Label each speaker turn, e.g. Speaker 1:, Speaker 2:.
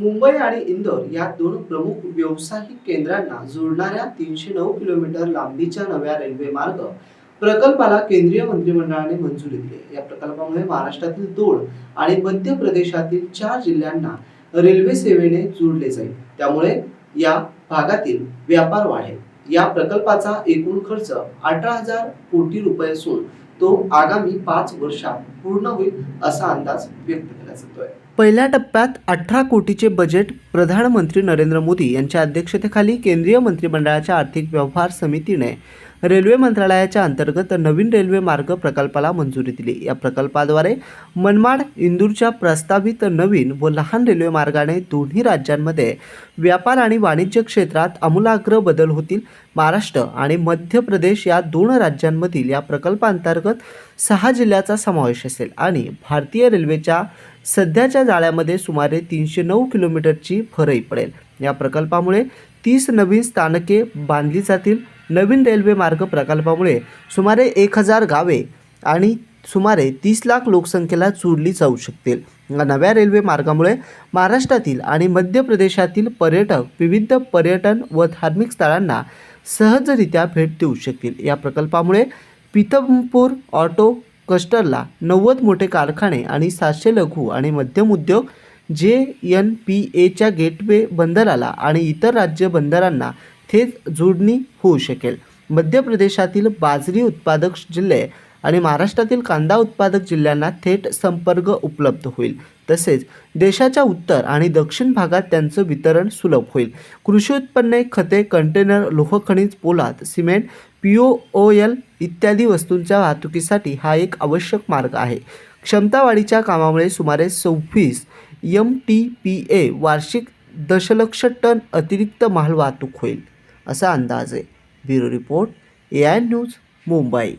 Speaker 1: मुंबई आणि इंदोर या दोन प्रमुख व्यावसायिक केंद्रांना जोडणाऱ्या तीनशे नऊ किलोमीटर लांबीच्या नव्या रेल्वे मार्ग प्रकल्पाला केंद्रीय मंत्रिमंडळाने मंजुरी दिली या प्रकल्पामुळे महाराष्ट्रातील दोन आणि मध्य प्रदेशातील चार जिल्ह्यांना रेल्वे सेवेने जोडले जाईल त्यामुळे या भागातील व्यापार वाढेल या प्रकल्पाचा एकूण खर्च अठरा हजार कोटी रुपये असून तो आगामी पाच वर्षात पूर्ण होईल असा अंदाज व्यक्त केला
Speaker 2: पहिल्या टप्प्यात अठरा कोटीचे बजेट प्रधानमंत्री नरेंद्र मोदी यांच्या अध्यक्षतेखाली केंद्रीय मंत्रिमंडळाच्या आर्थिक व्यवहार समितीने रेल्वे मंत्रालयाच्या अंतर्गत नवीन रेल्वे मार्ग प्रकल्पाला मंजुरी दिली या प्रकल्पाद्वारे मनमाड इंदूरच्या प्रस्तावित नवीन व लहान रेल्वे मार्गाने दोन्ही राज्यांमध्ये व्यापार आणि वाणिज्य क्षेत्रात आमूलाग्र बदल होतील महाराष्ट्र आणि मध्य प्रदेश या दोन राज्यांमधील या प्रकल्पांतर्गत सहा जिल्ह्याचा समावेश असेल आणि भारतीय रेल्वेच्या सध्याच्या जाळ्यामध्ये सुमारे तीनशे नऊ किलोमीटरची फरई पडेल या प्रकल्पामुळे तीस नवीन स्थानके बांधली जातील नवीन रेल्वे मार्ग प्रकल्पामुळे सुमारे एक हजार गावे आणि सुमारे तीस लाख लोकसंख्येला जोडली जाऊ शकतील या नव्या रेल्वे मार्गामुळे महाराष्ट्रातील आणि मध्य प्रदेशातील पर्यटक विविध पर्यटन व धार्मिक स्थळांना सहजरित्या भेट देऊ शकतील या प्रकल्पामुळे पितमपूर ऑटो कस्टरला नव्वद मोठे कारखाने आणि सातशे लघु आणि मध्यम उद्योग जे एन पी एच्या गेटवे बंदराला आणि इतर राज्य बंदरांना थेट जोडणी होऊ शकेल मध्य प्रदेशातील बाजरी उत्पादक जिल्हे आणि महाराष्ट्रातील कांदा उत्पादक जिल्ह्यांना थेट संपर्क उपलब्ध होईल तसेच देशाच्या उत्तर आणि दक्षिण भागात त्यांचं वितरण सुलभ होईल कृषी उत्पन्ने खते कंटेनर लोहखनिज पोलाद सिमेंट पी ओ एल इत्यादी वस्तूंच्या वाहतुकीसाठी हा एक आवश्यक मार्ग आहे क्षमतावाढीच्या कामामुळे सुमारे सव्वीस यम टी पी ए वार्षिक दशलक्ष टन अतिरिक्त माल वाहतूक होईल असा अंदाज आहे bureau report A I news Mumbai